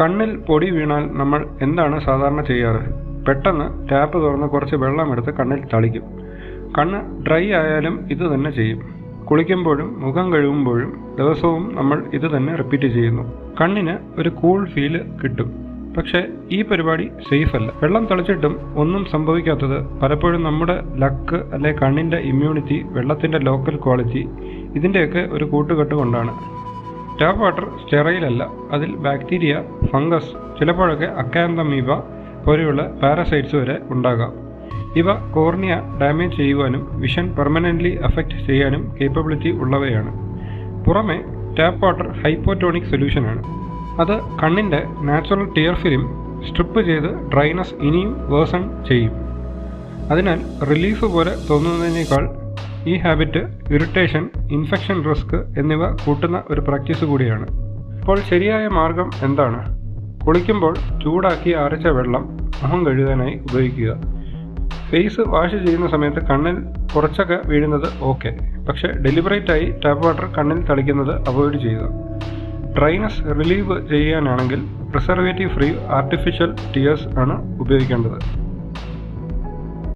കണ്ണിൽ പൊടി വീണാൽ നമ്മൾ എന്താണ് സാധാരണ ചെയ്യാറ്? പെട്ടെന്ന് ടാപ്പ് തുറന്ന് കുറച്ച് വെള്ളം എടുത്ത് കണ്ണിൽ തളിക്കും. കണ്ണ് ഡ്രൈ ആയാലും ഇത് തന്നെ ചെയ്യും. കുളിക്കുമ്പോഴും മുഖം കഴുകുമ്പോഴും ദിവസവും നമ്മൾ ഇത് തന്നെ റിപ്പീറ്റ് ചെയ്യുന്നു. കണ്ണിന് ഒരു കൂൾ ഫീൽ കിട്ടും. പക്ഷേ ഈ പരിപാടി സേഫ് അല്ല. വെള്ളം തളിച്ചിട്ടും ഒന്നും സംഭവിക്കാത്തത് പലപ്പോഴും നമ്മുടെ ലക്ക് അല്ലെ കണ്ണിന്റെ ഇമ്മ്യൂണിറ്റി വെള്ളത്തിന്റെ ലോക്കൽ ക്വാളിറ്റി ഇതിന്റെയൊക്കെ ഒരു കൂട്ടുകെട്ട് കൊണ്ടാണ്. ടാപ്പ് വാട്ടർ സ്റ്റെറൈൽ അല്ല. അതിൽ ബാക്ടീരിയ ഫംഗസ് ചിലപ്പോഴൊക്കെ അക്കാന്തമീബ പോലെയുള്ള പാരസൈറ്റ്സ് വരെ ഉണ്ടാകാം. ഇവ കോർണിയ ഡാമേജ് ചെയ്യുവാനും വിഷൻ പെർമനന്റ്ലി അഫക്റ്റ് ചെയ്യാനും കേപ്പബിലിറ്റി ഉള്ളവയാണ്. പുറമെ ടാപ്പ് വാട്ടർ ഹൈപ്പോട്ടോണിക് സൊല്യൂഷനാണ് അത് കണ്ണിന്റെ നാച്ചുറൽ ടിയർ ഫിലിം സ്ട്രിപ്പ് ചെയ്ത് ഡ്രൈനസ് ഇനിയും വേഴ്സൺ ചെയ്യും. അതിനാൽ റിലീഫ് പോലെ തോന്നുന്നതിനേക്കാൾ ഈ ഹാബിറ്റ് ഇറിറ്റേഷൻ ഇൻഫെക്ഷൻ റിസ്ക് എന്നിവ കൂട്ടുന്ന ഒരു പ്രാക്ടീസ് കൂടിയാണ്. അപ്പോൾ ശരിയായ മാർഗം എന്താണ്? കുളിക്കുമ്പോൾ ചൂടാക്കി അരച്ച വെള്ളം മുഖം കഴുകാനായി ഉപയോഗിക്കുക. ഫേസ് വാഷ് ചെയ്യുന്ന സമയത്ത് കണ്ണിൽ കുറച്ചൊക്കെ വീഴുന്നത് ഓക്കെ പക്ഷേ ഡെലിബറേറ്റ് ആയി ടാപ്പ് വാട്ടർ കണ്ണിൽ തളിക്കുന്നത് അവോയ്ഡ് ചെയ്യുക. ഡ്രൈനസ് റിലീവ് ചെയ്യാനാണെങ്കിൽ പ്രിസർവേറ്റീവ് ഫ്രീ ആർട്ടിഫിഷ്യൽ ടിയേഴ്സ് ആണ് ഉപയോഗിക്കേണ്ടത്.